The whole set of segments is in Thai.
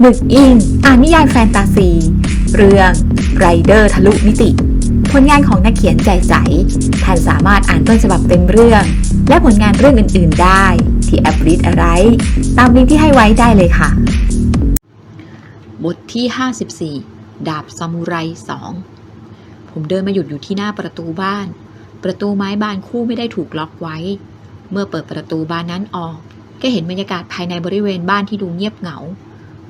หมึกอิงอ่านนิยายแฟนตาซี เรื่องไรเดอร์ทะลุมิติ ผลงานของนักเขียนใจใส ท่านสามารถอ่านต้นฉบับเต็มเรื่อง และผลงานเรื่องอื่น ๆ ได้ที่แอป Read อะไร ตามลิงก์ที่ให้ไว้ได้เลยค่ะ บทที่ 54 ดาบซามูไรสองผมเดินมาหยุดอยู่ที่หน้าประตูบ้าน ประตูไม้บานคู่ไม่ได้ถูกล็อกไว้ เมื่อเปิดประตูบานนั้นออก ก็เห็นบรรยากาศภายในบริเวณบ้านที่ดูเงียบเหงา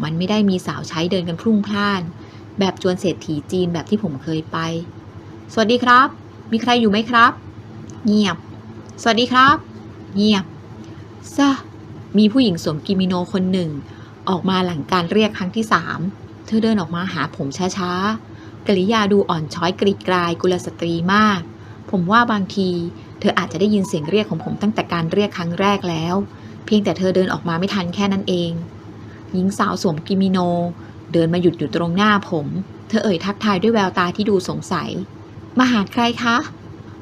มันไม่ได้มีสาวใช้เดินกันพรุ่งพล่าน แบบจวนเศรษฐีจีนแบบที่ผมเคยไป สวัสดีครับ มีใครอยู่ไหมครับ เงียบ สวัสดีครับ เงียบซะมีผู้หญิงสวมกิโมิโนคนหนึ่ง ออกมาหลังการเรียกครั้งที่สามเธอเดินออกมาหาผมช้าๆกริยาดูอ่อนช้อยกรีดกรายกุลสตรีมาก ผมว่าบางที เธออาจจะได้ยินเสียงเรียกของผมตั้งแต่การเรียกครั้งแรกแล้ว เพียงแต่เธอเดินออกมาไม่ทันแค่นั้นเอง หญิงสาวสวมกิโมิโน เดินมาหยุดอยู่ตรงหน้าผม เธอเอ่ยทักทายด้วยแววตาที่ดูสงสัย มาหาใครคะ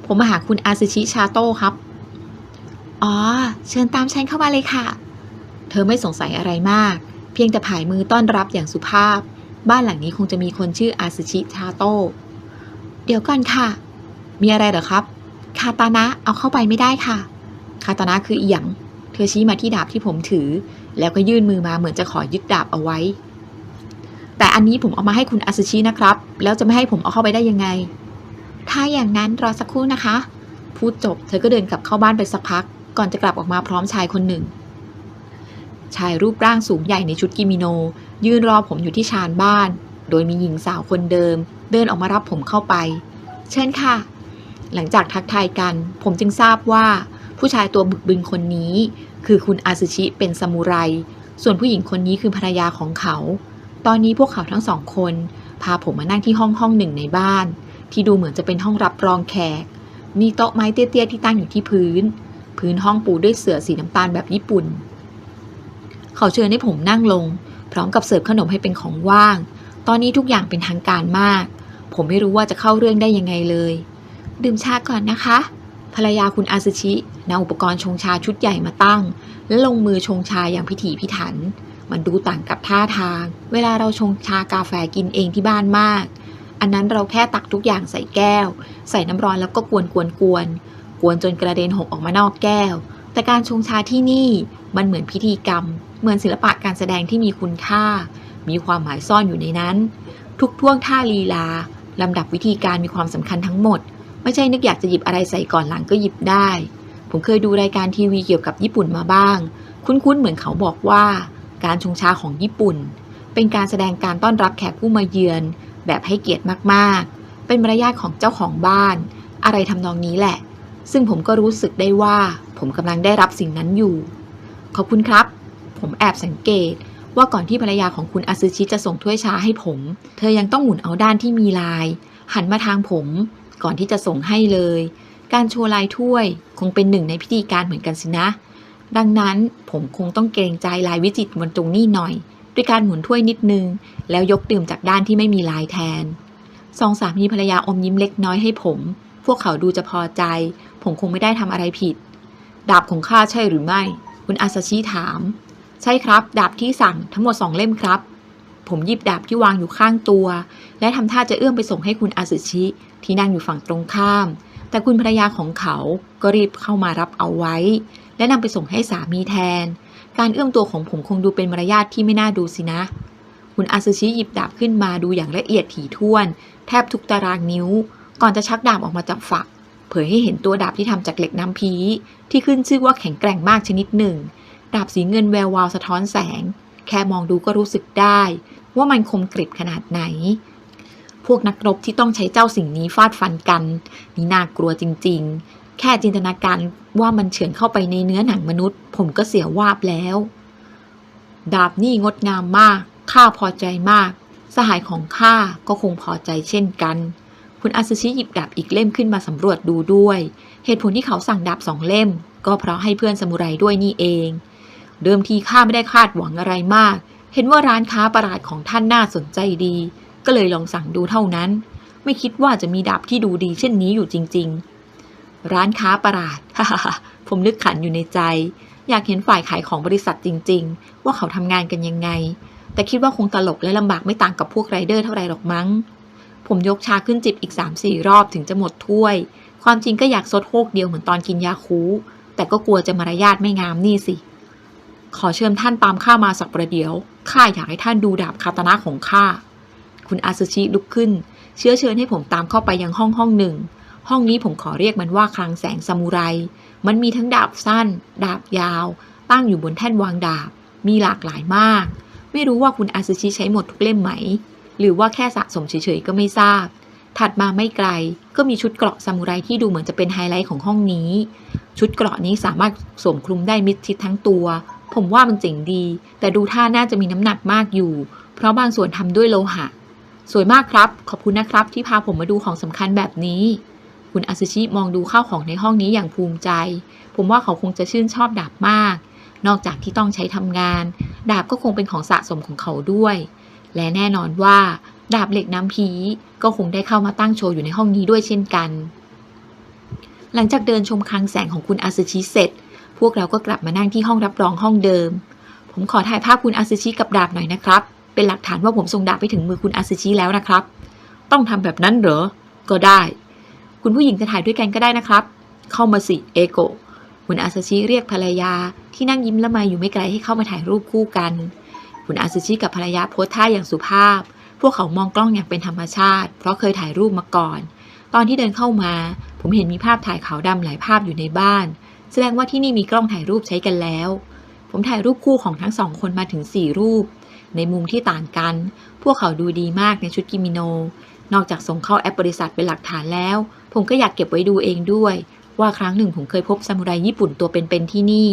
ผมมาหาคุณอาซึชิชาโต้ครับ อ๋อ เชิญตามฉันเข้ามาเลยค่ะ เธอไม่สงสัยอะไรมาก เพียงแต่ผายมือต้อนรับอย่างสุภาพ บ้านหลังนี้คงจะมีคนชื่ออาซึชิชาโต้ เดี๋ยวก่อนค่ะ มีอะไรเหรอครับ คาตานะเอาเข้าไปไม่ได้ค่ะ คาตานะคืออีหยัง เธอชี้มาที่ดาบที่ผมถือ แล้วก็ยื่นมือมาเหมือนจะขอยึดดาบเอาไว้ แต่อันนี้ผมเอามาให้คุณอาซึชินะครับ แล้วจะไม่ให้ผมเอาเข้าไปได้ยังไง ถ้าอย่างนั้นรอสักครู่นะคะ พูดจบเธอก็เดินกลับเข้าบ้านไปสักพัก ก่อนจะกลับออกมาพร้อมชายคนหนึ่ง ชายรูปร่างสูงใหญ่ในชุดกิโมิโน ยืนรอผมอยู่ที่ชานบ้าน โดยมีหญิงสาวคนเดิม เดินออกมารับผมเข้าไป เชิญค่ะ หลังจากทักทายกัน ผมจึงทราบว่าผู้ชายตัวบึกบึนคนนี้ คือคุณอาซึชิเป็นซามูไร ส่วนผู้หญิงคนนี้คือภรรยาของเขา ตอนนี้พวกเขาทั้งสองคน พาผมมานั่งที่ห้องห้องหนึ่งในบ้าน ที่ดูเหมือนจะเป็นห้องรับรองแขก มีโต๊ะไม้เตี้ยๆที่ตั้งอยู่ที่พื้น พื้นห้องปูด้วยเสื่อสีน้ำตาลแบบญี่ปุ่น เขาเชิญให้ผมนั่งลง พร้อมกับเสิร์ฟขนมให้เป็นของว่าง ตอนนี้ทุกอย่างเป็นทางการมาก ผมไม่รู้ว่าจะเข้าเรื่องได้ยังไงเลย ดื่มชาก่อนนะคะ ภรรยาคุณอาซึชินำอุปกรณ์ชงชาชุดใหญ่มาตั้ง และลงมือชงชาอย่างพิถีพิถัน มันดูต่างกับท่าทาง เวลาเราชงชากาแฟกินเองที่บ้านมาก อันนั้นเราแค่ตักทุกอย่างใส่แก้ว ใส่น้ำร้อนแล้วก็กวนกวนกวนกวนจนกระเด็นหกออกมานอกแก้ว แต่การชงชาที่นี่มันเหมือนพิธีกรรม เหมือนศิลปะการแสดงที่มีคุณค่า มีความหมายซ่อนอยู่ในนั้น ทุกท่วงท่าลีลาลำดับวิธีการมีความสำคัญทั้งหมด ไม่ใช่นึกอยากจะหยิบอะไรใส่ก่อนหลังก็หยิบได้ ผมเคยดูรายการทีวีเกี่ยวกับญี่ปุ่นมาบ้าง คุ้นๆเหมือนเขาบอกว่า การชงชาของญี่ปุ่น เป็นการแสดงการต้อนรับแขกผู้มาเยือน แบบให้เกียรติมากๆ เป็นมารยาทของเจ้าของบ้าน อะไรทำนองนี้แหละ ซึ่งผมก็รู้สึกได้ว่า ผมกำลังได้รับสิ่งนั้นอยู่ ขอบคุณครับ ผมแอบสังเกตว่าก่อนที่ภรรยาของคุณอาซึชิจะส่งถ้วยชาให้ผม เธอยังต้องหมุนเอาด้านที่มีลาย หันมาทางผม ก่อนที่จะส่งให้เลย การโชว์ลายถ้วยคงเป็นหนึ่งในพิธีการเหมือนกันสินะ ดังนั้นผมคงต้องเกรงใจลายวิจิตรบนตรงนี้หน่อย ด้วยการหมุนถ้วยนิดนึง แล้วยกดื่มจากด้านที่ไม่มีลายแทนสองสามีภรรยาอมยิ้มเล็กน้อยให้ผม พวกเขาดูจะพอใจ ผมคงไม่ได้ทำอะไรผิด ดาบของข้าใช่หรือไม่ คุณอาซาชิถาม ใช่ครับ ดาบที่สั่งทั้งหมดสองเล่มครับ ผมหยิบดาบที่วางอยู่ข้างตัว และทำท่าจะเอื้อมไปส่งให้คุณอาซึชิ ที่นั่งอยู่ฝั่งตรงข้าม แต่คุณภรรยาของเขาก็รีบเข้ามารับเอาไว้ และนำไปส่งให้สามีแทน การเอื้อมตัวของผมคงดูเป็นมารยาทที่ไม่น่าดูสินะ คุณอาซึชิหยิบดาบขึ้นมาดูอย่างละเอียดถี่ถ้วน แทบทุกตารางนิ้ว ก่อนจะชักดาบออกมาจากฝัก เผยให้เห็นตัวดาบที่ทำจากเหล็กน้ำพีที่ขึ้นชื่อว่าแข็งแกร่งมากชนิดหนึ่งดาบสีเงินแวววาวสะท้อนแสง แค่มองดูก็รู้สึกได้ ว่ามันคมกริบขนาดไหน พวกนักรบที่ต้องใช้เจ้าสิ่งนี้ฟาดฟันกันนี่น่ากลัวจริง ๆ แค่จินตนาการว่ามันเฉือนเข้าไปในเนื้อหนังมนุษย์ ผมก็เสียวาบแล้ว ดาบนี่งดงามมาก ข้าพอใจมาก สหายของข้าก็คงพอใจเช่นกันคุณอาซึชิหยิบดาบอีกเล่มขึ้นมาสำรวจดูด้วย เหตุผลที่เขาสั่งดาบสองเล่ม ก็เพราะให้เพื่อนสมุไรด้วยนี่เอง เดิมทีข้าไม่ได้คาดหวังอะไรมาก เห็นว่าร้านค้าประหลาดของท่านน่าสนใจดี ก็เลยลองสั่งดูเท่านั้น ไม่คิดว่าจะมีดาบที่ดูดีเช่นนี้อยู่จริง ๆ ร้านค้าประหลาดผมนึกขันอยู่ในใจ อยากเห็นฝ่ายขายของบริษัทจริง ๆ ว่าเขาทำงานกันยังไง แต่คิดว่าคงตลกและลำบากไม่ต่างกับพวกไรเดอร์เท่าไรหรอกมั้ง ผมยกชาขึ้นจิบอีก3-4รอบถึงจะหมดถ้วย ความจริงก็อยากซดโฮกเดียวเหมือนตอนกินยาคู แต่ก็กลัวจะมารยาทไม่งามนี่สิ ขอเชิญท่านตามข้ามาสักประเดี๋ยว ข้าอยากให้ท่านดูดาบคาตานะของข้า คุณอาซึชิลุกขึ้น เชื้อเชิญให้ผมตามเข้าไปยังห้องห้องหนึ่ง ห้องนี้ผมขอเรียกมันว่าคลังแสงซามูไร มันมีทั้งดาบสั้น ดาบยาว ตั้งอยู่บนแท่นวางดาบ มีหลากหลายมาก ไม่รู้ว่าคุณอาซึชิใช้หมดทุกเล่มไหม หรือว่าแค่สะสมเฉยๆก็ไม่ทราบ ถัดมาไม่ไกล ก็มีชุดเกราะซามูไรที่ดูเหมือนจะเป็นไฮไลท์ของห้องนี้ ชุดเกราะนี้สามารถสวมคลุมได้มิดชิดทั้งตัว ผมว่ามันเจ๋งดี แต่ดูท่าน่าจะมีน้ำหนักมากอยู่ เพราะบางส่วนทำด้วยโลหะ สวยมากครับ ขอบคุณนะครับที่พาผมมาดูของสำคัญแบบนี้ คุณอาซึชิมองดูข้าวของในห้องนี้อย่างภูมิใจ ผมว่าเขาคงจะชื่นชอบดาบมาก นอกจากที่ต้องใช้ทำงาน ดาบก็คงเป็นของสะสมของเขาด้วย และแน่นอนว่า ดาบเหล็กน้ำพีก็คงได้เข้ามาตั้งโชว์อยู่ในห้องนี้ด้วยเช่นกัน หลังจากเดินชมคลังแสงของคุณอาซึชิเสร็จ พวกเราก็กลับมานั่งที่ห้องรับรองห้องเดิม ผมขอถ่ายภาพคุณอาซึชิกับดาบหน่อยนะครับ เป็นหลักฐานว่าผมส่งดาบไปถึงมือคุณอาซึชิแล้วนะครับ ต้องทำแบบนั้นเหรอ ก็ได้ คุณผู้หญิงจะถ่ายด้วยกันก็ได้นะครับ เข้ามาสิเอโกคุณอาซึชิเรียกภรรยา ที่นั่งยิ้มละไมอยู่ไม่ไกลให้เข้ามาถ่ายรูปคู่กัน คุณอาซึชิกับภรรยาโพสท่าอย่างสุภาพ พวกเขามองกล้องอย่างเป็นธรรมชาติ เพราะเคยถ่ายรูปมาก่อน ตอนที่เดินเข้ามา ผมเห็นมีภาพถ่ายขาวดำหลายภาพอยู่ในบ้าน แสดงว่าที่นี่มีกล้องถ่ายรูปใช้กันแล้ว ผมถ่ายรูปคู่ของทั้งสองคนมาถึง 4 รูป ในมุมที่ต่างกัน พวกเขาดูดีมากในชุดกิโมโน นอกจากส่งเข้าแอปบริษัทเป็นหลักฐานแล้ว ผมก็อยากเก็บไว้ดูเองด้วย ว่าครั้งหนึ่งผมเคยพบซามูไรญี่ปุ่นตัวเป็นๆที่นี่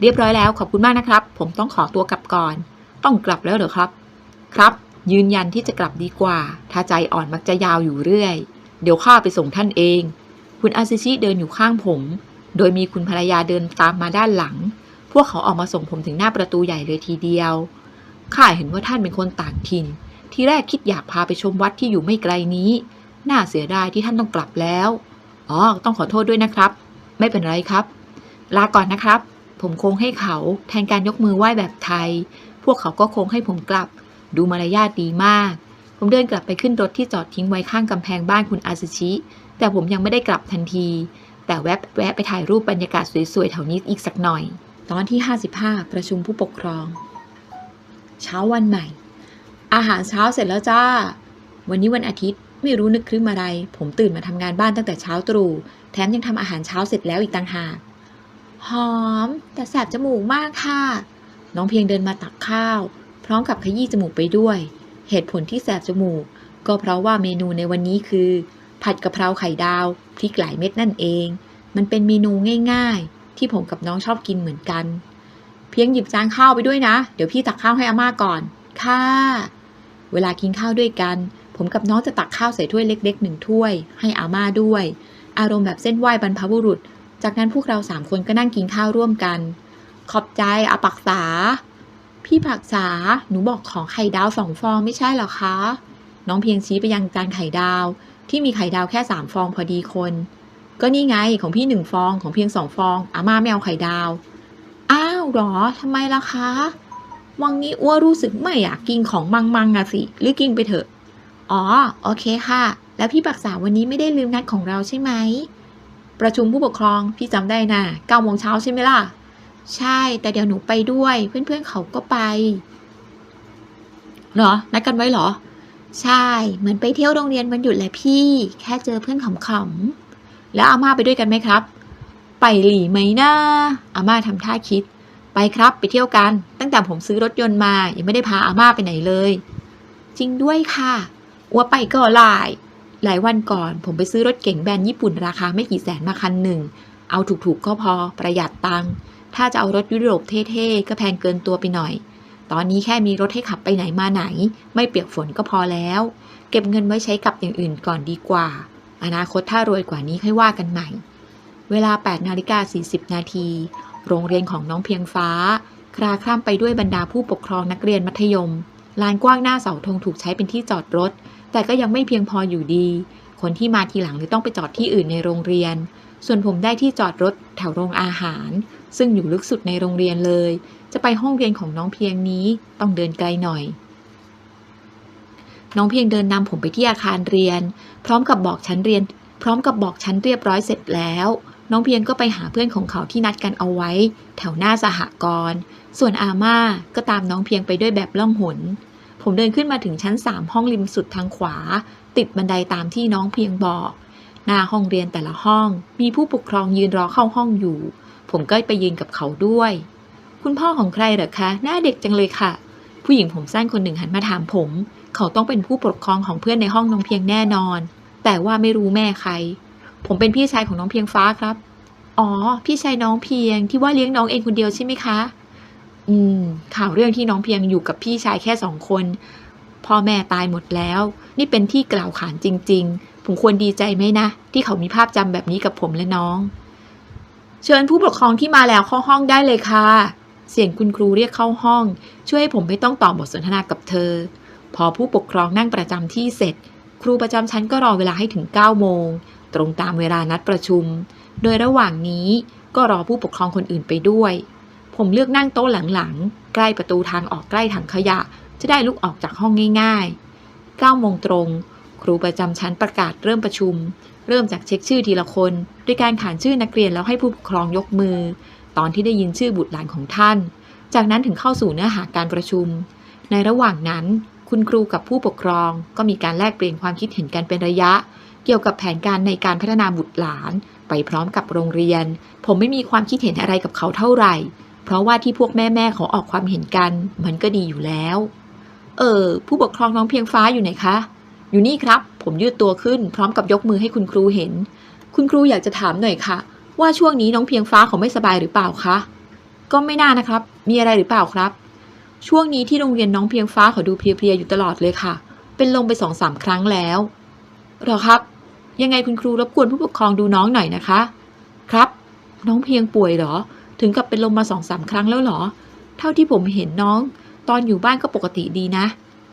เรียบร้อยแล้วขอบคุณมากนะครับ ผมต้องขอตัวกลับก่อน ต้องกลับแล้วเหรอครับ ครับ ยืนยันที่จะกลับดีกว่า ถ้าใจอ่อนมักจะยาวอยู่เรื่อย เดี๋ยวข้าไปส่งท่านเอง คุณอาซิชิเดินอยู่ข้างผม โดยมีคุณภรรยาเดินตามมาด้านหลัง พวกเขาออกมาส่งผมถึงหน้าประตูใหญ่เลยทีเดียว ข้าเห็นว่าท่านเป็นคนต่างถิ่น ที่แรกคิดอยากพาไปชมวัดที่อยู่ไม่ไกลนี้ น่าเสียดายที่ท่านต้องกลับแล้ว อ๋อ ต้องขอโทษด้วยนะครับ ไม่เป็นไรครับ ลาก่อนนะครับ ผมโค้งให้เขาแทนการยกมือไหว้แบบไทย พวกเขาก็โค้งให้ผมกลับ ดูมารยาทดีมาก ผมเดินกลับไปขึ้นรถที่จอดทิ้งไว้ข้างกำแพงบ้านคุณอาซึชิ แต่ผมยังไม่ได้กลับทันที แต่แวบแวะไปถ่ายรูปบรรยากาศสวยๆแถวนี้อีกสักหน่อย ตอนที่ 55 ประชุมผู้ปกครอง เช้าวันใหม่ อาหารเช้าเสร็จแล้วจ้า วันนี้วันอาทิตย์ไม่รู้นึกครึ้มอะไร ผมตื่นมาทำงานบ้านตั้งแต่เช้าตรู่แถมยังทำอาหารเช้าเสร็จแล้วอีกต่างหากหอม แต่แสบจมูกมากค่ะ น้องเพียงเดินมาตักข้าว พร้อมกับขยี้จมูกไปด้วย เหตุผลที่แสบจมูก ก็เพราะว่าเมนูในวันนี้คือ ผัดกะเพราไข่ดาว พริกหลายเม็ดนั่นเอง มันเป็นเมนูง่าย ๆ ที่ผมกับน้องชอบกินเหมือนกัน เพียงหยิบจานข้าวไปด้วยนะ เดี๋ยวพี่ตักข้าวให้อาม่าก่อน ค่ะ เวลากินข้าวด้วยกัน ผมกับน้องจะตักข้าวใส่ถ้วยเล็กๆหนึ่งถ้วย ให้อาม่าด้วย อารมณ์แบบเส้นไหว้บรรพบุรุษ จากนั้นพวกเราสามคนก็นั่งกินข้าวร่วมกัน ขอบใจอาปักษา พี่ผักษา หนูบอกของไข่ดาวสองฟองไม่ใช่หรอคะ น้องเพียงชี้ไปยังจานไข่ดาว ที่มีไข่ดาวแค่สามฟองพอดีคน ก็นี่ไงของพี่หนึ่งฟองของเพียงสองฟอง อาม่าไม่เอาไข่ดาว อ้าวหรอทำไมล่ะคะ วังนี้อ้วรู้สึกไม่อยากกินของมังมังอะสิ หรือกินไปเถอะ อ๋อ โอเคค่ะ แล้วพี่ปักษาวันนี้ไม่ได้ลืมนัดของเราใช่ไหม ประชุมผู้ปกครองพี่จำได้นะเก้าโมงเช้าใช่ไหมล่ะ ใช่ แต่เดี๋ยวหนูไปด้วย เพื่อนๆเขาก็ไป เหรอ นัดกันไว้เหรอ ใช่ เหมือนไปเที่ยวโรงเรียนวันหยุดแหละพี่ แค่เจอเพื่อนขำๆ แล้วอาม่าไปด้วยกันไหมครับ ไปหลีไหมนะ อาม่าทำท่าคิด ไปครับไปเที่ยวกัน ตั้งแต่ผมซื้อรถยนต์มา ยังไม่ได้พาอาม่าไปไหนเลย จริงด้วยค่ะอัวไปก็หลาย หลายวันก่อนผมไปซื้อรถเก๋งแบรนด์ญี่ปุ่นราคาไม่กี่แสนมาคันหนึ่ง เอาถูกๆก็พอประหยัดตังค์ ถ้าจะเอารถยุโรปเท่ๆ ก็แพงเกินตัวไปหน่อย ตอนนี้แค่มีรถให้ขับไปไหนมาไหน ไม่เปียกฝนก็พอแล้ว เก็บเงินไว้ใช้กับอย่างอื่นก่อนดีกว่า อนาคตถ้ารวยกว่านี้ค่อยว่ากันใหม่ เวลา8นาฬิกา40 นาที โรงเรียนของน้องเพียงฟ้า คลาคล่ำไปด้วยบรรดาผู้ปกครองนักเรียนมัธยม ลานกว้างหน้าเสาธงถูกใช้เป็นที่จอดรถ แต่ก็ยังไม่เพียงพออยู่ดี คนที่มาทีหลังเลยต้องไปจอดที่อื่นในโรงเรียน ส่วนผมได้ที่จอดรถแถวโรงอาหาร ซึ่งอยู่ลึกสุดในโรงเรียนเลย จะไปห้องเรียนของน้องเพียงนี้ต้องเดินไกลหน่อย น้องเพียงเดินนำผมไปที่อาคารเรียน พร้อมกับบอกชั้นเรียน พร้อมกับบอกชั้นเรียบร้อยเสร็จแล้ว น้องเพียงก็ไปหาเพื่อนของเขาที่นัดกันเอาไว้ แถวหน้าสหกรณ์ส่วนอาม่าก็ตามน้องเพียงไปด้วยแบบล่องหนผมเดินขึ้นมาถึงชั้นสามห้องริมสุดทางขวา ติดบันไดตามที่น้องเพียงบอก หน้าห้องเรียนแต่ละห้อง มีผู้ปกครองยืนรอเข้าห้องอยู่ ผมก็ไปยืนกับเขาด้วย คุณพ่อของใครเหรอคะ หน้าเด็กจังเลยค่ะ ผู้หญิงผมสั้นคนหนึ่งหันมาถามผม เขาต้องเป็นผู้ปกครองของเพื่อนในห้องน้องเพียงแน่นอน แต่ว่าไม่รู้แม่ใคร ผมเป็นพี่ชายของน้องเพียงฟ้าครับ อ๋อ พี่ชายน้องเพียงที่ว่าเลี้ยงน้องเองคนเดียวใช่ไหมคะ อืม ข่าวเรื่องที่น้องเพียงอยู่กับพี่ชายแค่สองคนพ่อแม่ตายหมดแล้ว นี่เป็นที่กล่าวขานจริง ๆ ผมควรดีใจไหมนะ ที่เขามีภาพจำแบบนี้กับผมและน้อง เชิญผู้ปกครองที่มาแล้วเข้าห้องได้เลยค่ะ เสียงคุณครูเรียกเข้าห้อง ช่วยให้ผมไม่ต้องตอบบทสนทนากับเธอ พอผู้ปกครองนั่งประจำที่เสร็จ ครูประจำชั้นก็รอเวลาให้ถึง 9 โมง ตรงตามเวลานัดประชุม โดยระหว่างนี้ก็รอผู้ปกครองคนอื่นไปด้วย ผมเลือกนั่งโต๊ะหลังๆ ใกล้ประตูทางออกใกล้ถังขยะ จะได้ลุกออกจากห้องง่ายๆ9โมงตรง ครูประจำชั้นประกาศเริ่มประชุม เริ่มจากเช็คชื่อทีละคน ด้วยการขานชื่อนักเรียนแล้วให้ผู้ปกครองยกมือ ตอนที่ได้ยินชื่อบุตรหลานของท่าน จากนั้นถึงเข้าสู่เนื้อหาการประชุม ในระหว่างนั้น คุณครูกับผู้ปกครองก็มีการแลกเปลี่ยนความคิดเห็นกันเป็นระยะ เกี่ยวกับแผนการในการพัฒนาบุตรหลาน ไปพร้อมกับโรงเรียน ผมไม่มีความคิดเห็นอะไรกับเขาเท่าไหร่ เพราะว่าที่พวกแม่ๆเขาออกความเห็นกัน มันก็ดีอยู่แล้ว เออผู้ปกครองน้องเพียงฟ้าอยู่ไหนคะ อยู่นี่ครับ ผมยืดตัวขึ้นพร้อมกับยกมือให้คุณครูเห็น คุณครูอยากจะถามหน่อยค่ะ ว่าช่วงนี้น้องเพียงฟ้าเขาไม่สบายหรือเปล่าคะ ก็ไม่น่านะครับ มีอะไรหรือเปล่าครับ ช่วงนี้ที่โรงเรียนน้องเพียงฟ้าเขาดูเพลียๆอยู่ตลอดเลยค่ะ เป็นลมไปสองสามครั้งแล้วหรอครับ ยังไงคุณครูรบกวนผู้ปกครองดูน้องหน่อยนะคะ ครับ น้องเพียงป่วยหรอ ถึงกับเป็นลมมาสองสามครั้งแล้วหรอ เท่าที่ผมเห็นน้อง ตอนอยู่บ้านก็ปกติดีนะ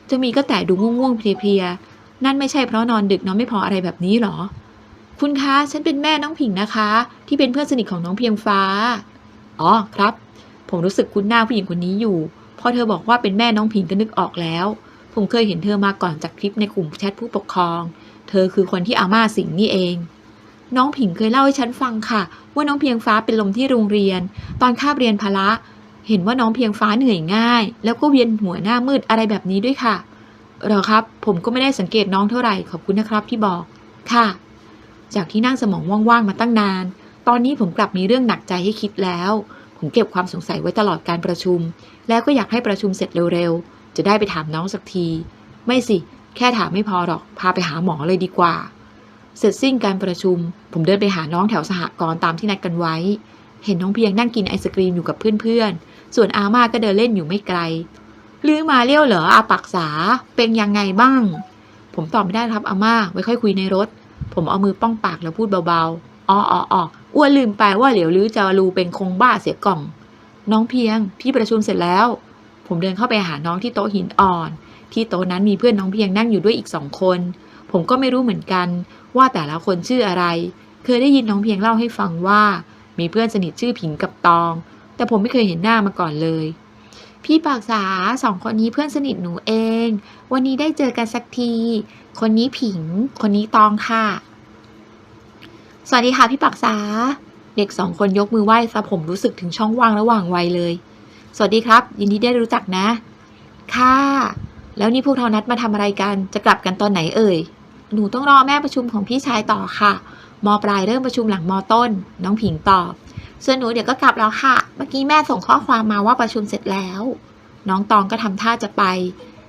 จะมีก็แต่ดูง่วงๆเพลียๆ นั่นไม่ใช่เพราะนอนดึกนอนไม่พออะไรแบบนี้เหรอ คุณคะ ฉันเป็นแม่น้องผิงนะคะ ที่เป็นเพื่อนสนิทของน้องเพียงฟ้า อ๋อครับ ผมรู้สึกคุ้นหน้าผู้หญิงคนนี้อยู่ พอเธอบอกว่าเป็นแม่น้องผิงก็นึกออกแล้ว ผมเคยเห็นเธอมาก่อนจากคลิปในกลุ่มแชทผู้ปกครอง เธอคือคนที่อาม่าสิงนี่เอง น้องผิงเคยเล่าให้ฉันฟังค่ะ ว่าน้องเพียงฟ้าเป็นลมที่โรงเรียน ตอนคาบเรียนพละ เห็นว่าน้องเพียงฟ้าเหนื่อยง่าย แล้วก็เวียนหัวหน้ามืดอะไรแบบนี้ด้วยค่ะ เหรอครับ ผมก็ไม่ได้สังเกตน้องเท่าไหร่ขอบคุณนะครับที่บอก ค่ะ จากที่นั่งสมองว่างๆมาตั้งนาน ตอนนี้ผมกลับมีเรื่องหนักใจให้คิดแล้ว ผมเก็บความสงสัยไว้ตลอดการประชุม แล้วก็อยากให้ประชุมเสร็จเร็วๆ จะได้ไปถามน้องสักที ไม่สิ แค่ถามไม่พอหรอก พาไปหาหมอเลยดีกว่า เสร็จสิ้นการประชุม ผมเดินไปหาน้องแถวสหกรณ์ตามที่นัดกันไว้ เห็นน้องเพียงนั่งกินไอศกรีมอยู่กับเพื่อนๆ ส่วนอาม่าก็เดินเล่นอยู่ไม่ไกล ลือมาเลี้ยวเหรออาปักษาเป็นยังไงบ้าง ผมตอบไม่ได้ครับอาม่าไว้ค่อยคุยในรถ ผมเอามือป้องปากแล้วพูดเบาๆอ๋ออ๋ออ๋ออ้วนลืมไปว่าเหลียวลือจะรูเป็นคงบ้าเสียกล่อง น้องเพียง พี่ประชุมเสร็จแล้ว ผมเดินเข้าไปหาน้องที่โต๊ะหินอ่อน ที่โต๊ะนั้นมีเพื่อนน้องเพียงนั่งอยู่ด้วยอีกสองคน ผมก็ไม่รู้เหมือนกันว่าแต่ละคนชื่ออะไร เคยได้ยินน้องเพียงเล่าให้ฟังว่า มีเพื่อนสนิทชื่อผิงกับตอง แต่ผมไม่เคยเห็นหน้ามาก่อนเลย พี่ปากษาสองคนนี้เพื่อนสนิทหนูเอง วันนี้ได้เจอกันสักที คนนี้ผิง คนนี้ตองค่ะ สวัสดีค่ะพี่ปากษา เด็กสองคนยกมือไหว้ซะผมรู้สึกถึงช่องว่างระหว่างวัยเลย สวัสดีครับ ยินดีได้รู้จักนะ ค่ะ แล้วนี่พวกเรานัดมาทำอะไรกัน จะกลับกันตอนไหนเอ่ย หนูต้องรอแม่ประชุมของพี่ชายต่อค่ะ มปลายเริ่มประชุมหลังมต้น น้องผิงตอบ ส่วนหนูเดี๋ยวก็กลับแล้วค่ะ เมื่อกี้แม่ส่งข้อความมาว่าประชุมเสร็จแล้ว น้องตองก็ทำท่าจะไป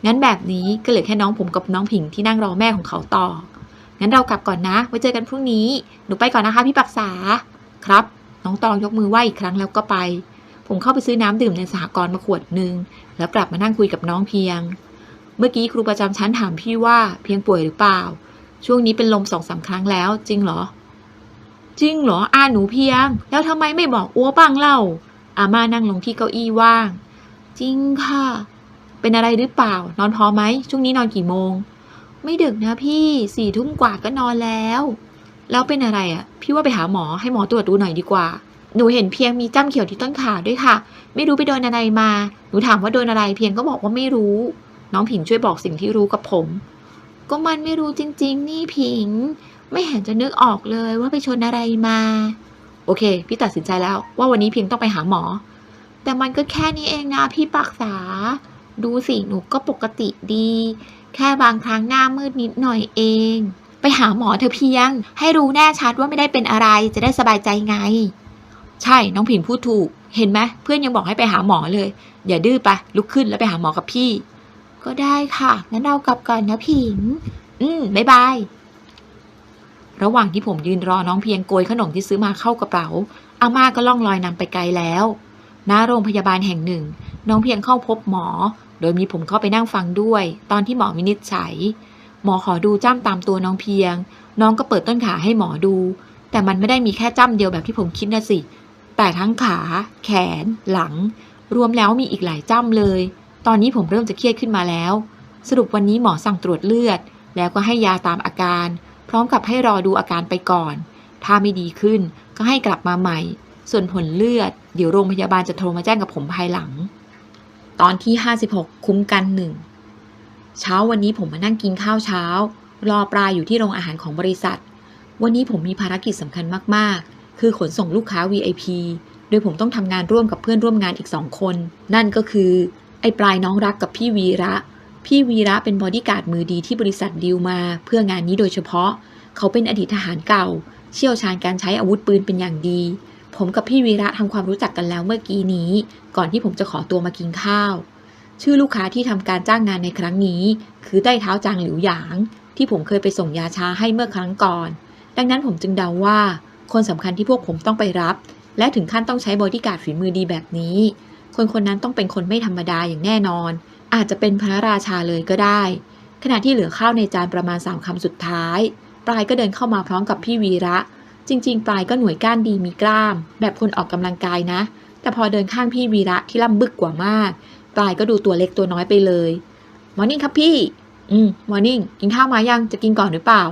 งั้นแบบนี้ก็เหลือแค่น้องผมกับน้องผิงที่นั่งรอแม่ของเขาต่อ งั้นเรากลับก่อนนะ ไว้เจอกันพรุ่งนี้ หนูไปก่อนนะคะพี่ปักษา ครับ น้องตองยกมือไหว้อีกครั้งแล้วก็ไป ผมเข้าไปซื้อน้ำดื่มในสหกรณ์มาขวดหนึ่งแล้วกลับมานั่งคุยกับน้องเพียง เมื่อกี้ครูประจำชั้นถามพี่ว่าเพียงป่วยหรือเปล่า ช่วงนี้เป็นลมสองสามครั้งแล้วจริงเหรอ จริงเหรออาหนูเพียง แล้วทำไมไม่บอกอ้วบ้างเล่า อาม่านั่งลงที่เก้าอี้ว่าง จริงค่ะ เป็นอะไรหรือเปล่า นอนพอไหมช่วงนี้นอนกี่โมง ไม่ดึกนะพี่สี่ทุ่มกว่าก็นอนแล้ว แล้วเป็นอะไรอะ่ะ พี่ว่าไปหาหมอให้หมอตรวจดูหน่อยดีกว่า หนูเห็นเพียงมีจ้ำเขียวที่ต้นขาด้วยค่ะ ไม่รู้ไปโดนอะไรมา หนูถามว่าโดนอะไรเพียงก็บอกว่าไม่รู้ น้องผิงช่วยบอกสิ่งที่รู้กับผม ก็มันไม่รู้จริง ๆ นี่ผิง ไม่เห็นจะนึกออกเลยว่าไปชนอะไรมา โอเค พี่ตัดสินใจแล้ว ว่าวันนี้เพียงต้องไปหาหมอ แต่มันก็แค่นี้เองนะพี่ปักษา ดูสิหนูก็ปกติดี แค่บางครั้งหน้ามืดนิดหน่อยเอง ไปหาหมอเธอเพียง ให้รู้แน่ชัดว่าไม่ได้เป็นอะไรจะได้สบายใจไง ใช่น้องผิงพูดถูก เห็นไหมเพื่อนยังบอกให้ไปหาหมอเลย อย่าดื้อไปลุกขึ้นแล้วไปหาหมอกับพี่ ก็ได้ค่ะงั้นเรากลับก่อนนะผิง อืมบ๊ายบาย ระหว่างที่ผมยืนรอน้องเพียงโกยขนมที่ซื้อมาเข้ากระเป๋า อาม่าก็ล่องลอยนำไปไกลแล้วณโรงพยาบาลแห่งหนึ่ง น้องเพียงเข้าพบหมอ โดยมีผมเข้าไปนั่งฟังด้วย ตอนที่หมอวินิจฉัย หมอขอดูจ้ำตามตัวน้องเพียง น้องก็เปิดต้นขาให้หมอดู แต่มันไม่ได้มีแค่จ้ำเดียวแบบที่ผมคิดนะสิ แต่ทั้งขา แขน หลัง รวมแล้วมีอีกหลายจ้ำเลย ตอนนี้ผมเริ่มจะเครียดขึ้นมาแล้ว สรุปวันนี้หมอสั่งตรวจเลือด แล้วก็ให้ยาตามอาการ พร้อมกับให้รอดูอาการไปก่อน ถ้าไม่ดีขึ้นก็ให้กลับมาใหม่ ส่วนผลเลือด เดี๋ยวโรงพยาบาลจะโทรมาแจ้งกับผมภายหลัง ตอนที่ 56 คุ้มกันหนึ่งเช้าวันนี้ผมมานั่งกินข้าวเช้า รอปลาอยู่ที่โรงอาหารของบริษัท วันนี้ผมมีภารกิจสำคัญมากๆ คือขนส่งลูกค้า VIP โดยผมต้องทำงานร่วมกับเพื่อนร่วมงานอีกสองคน นั่นก็คือ ไอ้ปลายน้องรักกับพี่วีระ พี่วีระเป็นบอดี้การ์ดมือดีที่บริษัทดีลมา เพื่องานนี้โดยเฉพาะ เขาเป็นอดีตทหารเก่า เชี่ยวชาญการใช้อาวุธปืนเป็นอย่างดี ผมกับพี่วีระทำความรู้จักกันแล้วเมื่อกี้นี้ ก่อนที่ผมจะขอตัวมากินข้าว ชื่อลูกค้าที่ทำการจ้างงานในครั้งนี้ คือใต้เท้าจางหลิวหยาง ที่ผมเคยไปส่งยาชาให้เมื่อครั้งก่อน ดังนั้นผมจึงเดาว่า คนสำคัญที่พวกผมต้องไปรับ และถึงขั้นต้องใช้บอดี้การ์ดฝีมือดีแบบนี้ คนคนนั้นต้องเป็นคนไม่ธรรมดาอย่างแน่นอน อาจจะเป็นพระราชาเลยก็ได้ ขณะที่เหลือข้าวในจานประมาณสามคำสุดท้าย ปลายก็เดินเข้ามาพร้อมกับพี่วีระ จริง ๆ ปลายก็หน่วยก้านดีมีกล้าม แบบคนออกกำลังกายนะ แต่พอเดินข้างพี่วีระที่ล่ำบึกกว่ามาก ปลายก็ดูตัวเล็กตัวน้อยไปเลยมอร์นิ่งครับพี่ อืมมอร์นิ่งกินข้าวมายังจะกินก่อนหรือเปล่า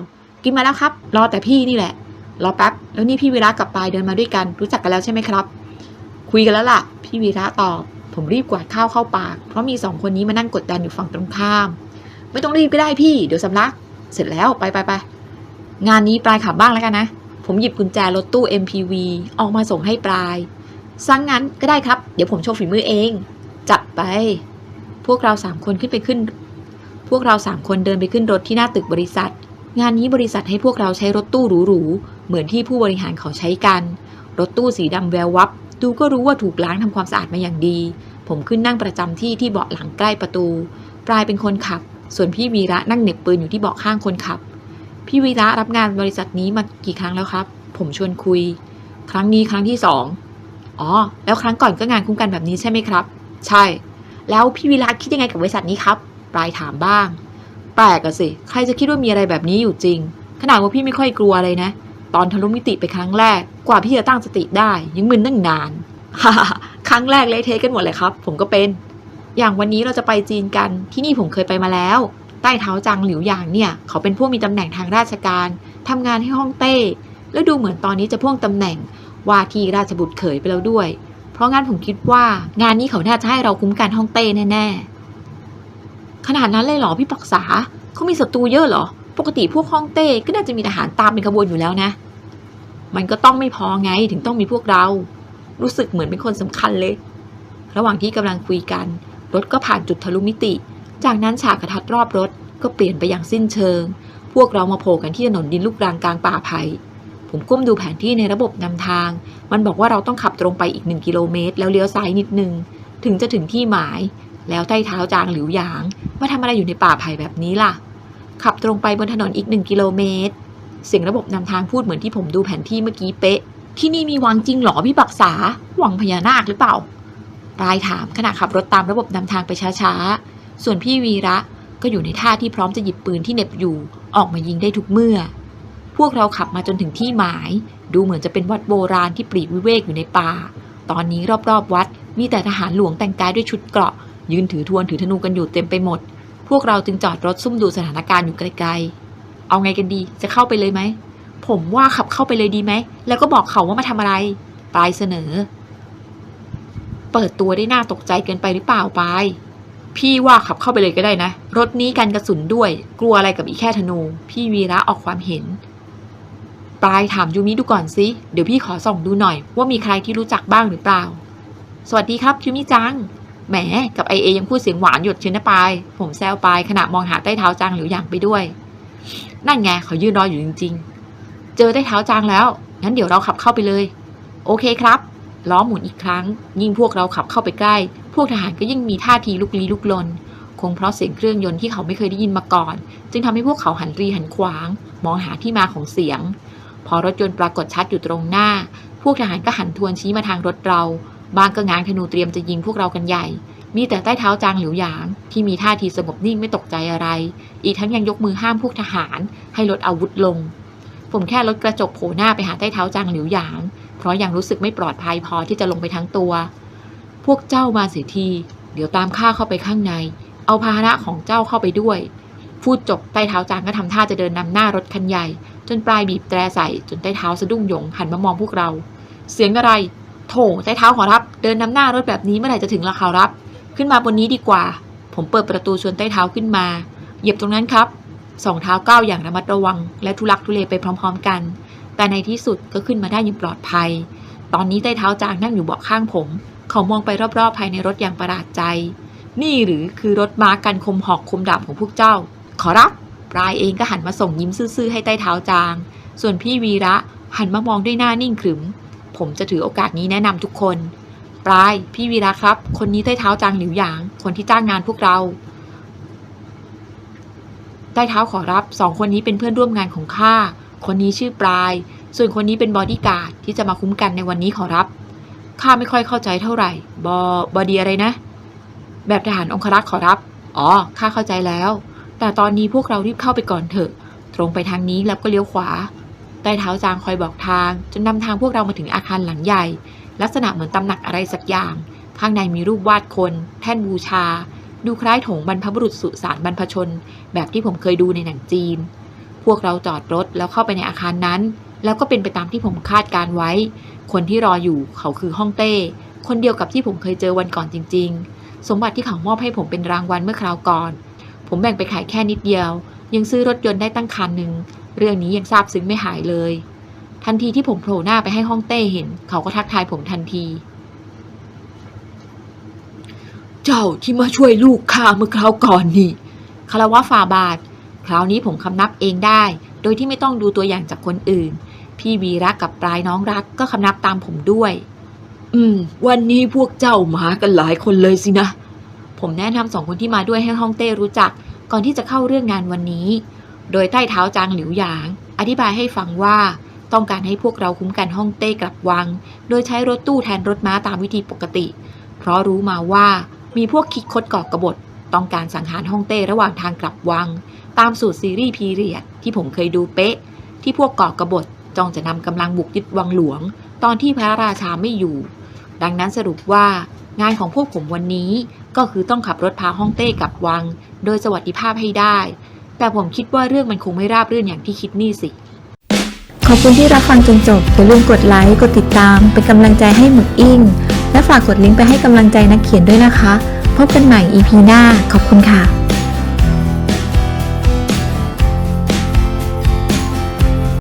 กินมาแล้วครับ รอแต่พี่นี่แหละ รอแป๊บ แล้วนี่พี่วีระกับปลายเดินมาด้วยกัน รู้จักกันแล้วใช่ไหมครับ คุยกันแล้วล่ะ พี่วีระตอบ ผมรีบกวาดข้าวเข้าปาก เพราะมีสองคนนี้มานั่งกดดันอยู่ฝั่งตรงข้าม ไม่ต้องรีบก็ได้พี่ เดี๋ยวสำลัก เสร็จแล้วไปไปไปงานนี้ปลายขับบ้างแล้วกันนะ ผมหยิบกุญแจรถตู้ MPV ออกมาส่งให้ปลายซังงั้นก็ได้ครับ เดี๋ยวผมโชว์ฝีมือเอง จัดไป พวกเราสามคนขึ้นไปขึ้น พวกเราสามคนเดินไปขึ้นรถที่หน้าตึกบริษัท งานนี้บริษัทให้พวกเราใช้รถตู้หรูๆ เหมือนที่ผู้บริหารเขาใช้กัน รถตู้สีดำแวววับ ดูก็รู้ว่าถูกล้างทำความสะอาดมาอย่างดี ผมขึ้นนั่งประจำที่ที่เบาะหลังใกล้ประตู ปลายเป็นคนขับ ส่วนพี่วีระนั่งเหน็บปืนอยู่ที่เบาะข้างคนขับ พี่วีระรับงานบริษัทนี้มากี่ครั้งแล้วครับ ผมชวนคุย ครั้งนี้ครั้งที่สองอ๋อ แล้วครั้งก่อนก็งานคุ้มกันแบบนี้ใช่ไหมครับ ใช่ แล้วพี่วีระคิดยังไงกับบริษัทนี้ครับ ปลายถามบ้าง แปลกอะสิ ใครจะคิดว่ามีอะไรแบบนี้อยู่จริง ขนาดว่าพี่ไม่ค่อยกลัวเลยนะ ตอนทะลุมิติไปครั้งแรก กว่าพี่จะตั้งสติได้ ยังมึนตั้งนานฮ่าครั้งแรกเละเทะกันหมดเลยครับ ผมก็เป็น อย่างวันนี้เราจะไปจีนกันที่นี่ผมเคยไปมาแล้ว ใต้เท้าจางหลิวหยางเนี่ย เขาเป็นผู้มีตำแหน่งทางราชการทำงานให้ฮ่องเต้ แล้วดูเหมือนตอนนี้จะพ่วงตำแหน่งว่าที่ราชบุตรเขยไปแล้วด้วย เพราะงั้นผมคิดว่างานนี้เขาน่าจะให้เราคุ้มกันฮ่องเต้แน่ๆขนาดนั้นเลยเหรอพี่ปักษาเขามีศัตรูเยอะเหรอปกติพวกฮ่องเต้ก็น่าจะมีทหารตามเป็นขบวนอยู่แล้วนะ มันก็ต้องไม่พอไงถึงต้องมีพวกเรา รู้สึกเหมือนเป็นคนสำคัญเลย ระหว่างที่กำลังคุยกัน รถก็ผ่านจุดทะลุมิติ จากนั้นฉากกระทัดรอบรถก็เปลี่ยนไปอย่างสิ้นเชิง พวกเรามาโผล่กันที่ถนนดินลูกรังกลางป่าไผ่ผมก้มดูแผนที่ในระบบนำทาง มันบอกว่าเราต้องขับตรงไปอีกหนึ่งกิโลเมตร แล้วเลี้ยวซ้ายนิดนึง ถึงจะถึงที่หมาย แล้วใต้เท้าจางหลิวหยาง มาทำอะไรอยู่ในป่าไผ่แบบนี้ล่ะ ขับตรงไปบนถนนอีกหนึ่งกิโลเมตร เสียงระบบนำทางพูดเหมือนที่ผมดูแผนที่เมื่อกี้เป๊ะ ที่นี่มีวังจริงหรอพี่ปักษา วังพญานาคหรือเปล่าปลายถามขณะขับรถตามระบบนำทางไปช้าๆ ส่วนพี่วีระก็อยู่ในท่าที่พร้อมจะหยิบปืนที่เน็บอยู่ ออกมายิงได้ทุกเมื่อ พวกเราขับมาจนถึงที่หมาย ดูเหมือนจะเป็นวัดโบราณที่ปลีกวิเวกอยู่ในป่า ตอนนี้รอบๆ วัดมีแต่ทหารหลวงแต่งกายด้วยชุดเกราะ ยืนถือทวนถือธนูกันอยู่เต็มไปหมด พวกเราจึงจอดรถซุ่มดูสถานการณ์อยู่ไกลๆ เอาไงกันดี จะเข้าไปเลยไหม ผมว่าขับเข้าไปเลยดีไหม แล้วก็บอกเขาว่ามาทำอะไร ปลายเสนอ เปิดตัวได้น่าตกใจเกินไปหรือเปล่าปลาย พี่ว่าขับเข้าไปเลยก็ได้นะ รถนี้กันกระสุนด้วย กลัวอะไรกับอีแค่ธนู พี่วีระออกความเห็น ปลายถามยูมิดูก่อนสิ เดี๋ยวพี่ขอส่องดูหน่อย ว่ามีใครที่รู้จักบ้างหรือเปล่า สวัสดีครับยูมิจังแหม กับไอเอยังพูดเสียงหวานหยดเชยวนะปาย ผมแซวปายขณะมองหาใต้เท้าจางหลิวหยางไปด้วย นั่นไงเขายืนรออยู่จริง ๆ เจอใต้เท้าจางแล้ว งั้นเดี๋ยวเราขับเข้าไปเลย โอเคครับล้อหมุนอีกครั้ง ยิ่งพวกเราขับเข้าไปใกล้ พวกทหารก็ยิ่งมีท่าทีลุกลี้ลุกลน คงเพราะเสียงเครื่องยนต์ที่เขาไม่เคยได้ยินมาก่อน จึงทำให้พวกเขาหันรีหันขวาง มองหาที่มาของเสียง พอรถยนต์ปรากฏชัดอยู่ตรงหน้า พวกทหารก็หันทวนชี้มาทางรถเรา บางก็ง้างธนูเตรียมจะยิงพวกเรากันใหญ่ มีแต่ใต้เท้าจางหลิวหยาง ที่มีท่าทีสงบนิ่งไม่ตกใจอะไร อีกทั้งยังยกมือห้ามพวกทหารให้ลดอาวุธลง ผมแค่ลดกระจกโผล่หน้าไปหาใต้เท้าจางหลิวหยาง เพราะยังรู้สึกไม่ปลอดภัยพอที่จะลงไปทั้งตัว พวกเจ้ามาเสียที เดี๋ยวตามข้าเข้าไปข้างใน เอาพาหนะของเจ้าเข้าไปด้วย พูดจบใต้เท้าจางก็ทำท่าจะเดินนำหน้ารถคันใหญ่ จนปลายบีบแตรใส่จนใต้เท้าสะดุ้งหยงหันมามองพวกเรา เสียงอะไร โถใต้เท้าขอรับ เดินนำหน้ารถแบบนี้เมื่อไหร่จะถึงละขอรับ ขึ้นมาบนนี้ดีกว่า ผมเปิดประตูชวนใต้เท้าขึ้นมา เหยียบตรงนั้นครับสองเท้าก้าวอย่างระมัดระวัง และทุลักทุเลไปพร้อม ๆ กัน แต่ในที่สุดก็ขึ้นมาได้อย่างปลอดภัย ตอนนี้ใต้เท้าจางนั่งอยู่เบาะข้างผม เขามองไปรอบๆ ภายในรถอย่างประหลาดใจ นี่หรือคือรถม้ากันคมหอกคมดาบของพวกเจ้า ขอรับปลายเองก็หันมาส่งยิ้มซื่อๆให้ใต้เท้าจาง ส่วนพี่วีระหันมามองด้วยหน้านิ่งขรึม ผมจะถือโอกาสนี้แนะนำทุกคน ปลาย พี่วีระครับ คนนี้ใต้เท้าจางหลิวหยาง คนที่จ้างงานพวกเราใต้เท้าขอรับสองคนนี้เป็นเพื่อนร่วมงานของข้า คนนี้ชื่อปลาย ส่วนคนนี้เป็นบอดี้การ์ดที่จะมาคุ้มกันในวันนี้ขอรับข้าไม่ค่อยเข้าใจเท่าไหร่ บอบอดีอะไรนะ แบบทหารองครักษ์ขอรับ อ๋อข้าเข้าใจแล้ว แต่ตอนนี้พวกเรารีบเข้าไปก่อนเถอะ ตรงไปทางนี้แล้วก็เลี้ยวขวาใต้เท้าจางคอยบอกทาง จนนำทางพวกเรามาถึงอาคารหลังใหญ่ ลักษณะเหมือนตำหนักอะไรสักอย่าง ข้างในมีรูปวาดคน แท่นบูชา ดูคล้ายโถงบรรพบุรุษสุสานบรรพชน แบบที่ผมเคยดูในหนังจีน พวกเราจอดรถแล้วเข้าไปในอาคารนั้น แล้วก็เป็นไปตามที่ผมคาดการไว้ คนที่รออยู่เขาคือฮ่องเต้ คนเดียวกับที่ผมเคยเจอวันก่อนจริง ๆ สมบัติที่เขามอบให้ผมเป็นรางวัลเมื่อคราวก่อน ผมแบ่งไปขายแค่นิดเดียว ยังซื้อรถยนต์ได้ตั้งคันหนึ่งเรื่องนี้ยังซาบซึ้งไม่หายเลย ทันทีที่ผมโผล่หน้าไปให้ฮ่องเต้เห็น เขาก็ทักทายผมทันที เจ้าที่มาช่วยลูกข้าเมื่อคราวก่อนนี่คารวะฝ่าบาท คราวนี้ผมคำนับเองได้ โดยที่ไม่ต้องดูตัวอย่างจากคนอื่น พี่วีรักกับปลายน้องรักก็คำนับตามผมด้วย อืม วันนี้พวกเจ้ามากันหลายคนเลยสินะ ผมแนะนำสองคนที่มาด้วยให้ฮ่องเต้รู้จัก ก่อนที่จะเข้าเรื่องงานวันนี้ โดยใต้เท้าจางหลิวหยาง อธิบายให้ฟังว่า ต้องการให้พวกเราคุ้มกันฮ่องเต้กลับวัง โดยใช้รถตู้แทนรถม้าตามวิธีปกติ เพราะรู้มาว่ามีพวกคิดคดก่อกบฏต้องการสังหารฮ่องเต้ระหว่างทางกลับวัง ตามสูตรซีรีส์พีเรียดที่ผมเคยดูเป๊ะ ที่พวกก่อกบฏจ้องจะนำกำลังบุกยึดวังหลวง ตอนที่พระราชาไม่อยู่ ดังนั้นสรุปว่างานของพวกผมวันนี้ก็คือต้องขับรถพาฮ่องเต้กลับวัง โดยสวัสดิภาพให้ได้ แต่ผมคิดว่าเรื่องมันคงไม่ราบรื่นอย่างที่คิดนี่สิ ขอบคุณที่รับฟังจนจบ อย่าลืมกดไลค์ กดติดตาม เป็นกำลังใจให้หมึกอิงและฝากกดลิงก์ไปให้กำลังใจนักเขียนด้วยนะคะ พบกันใหม่ EP หน้า ขอบคุณค่ะ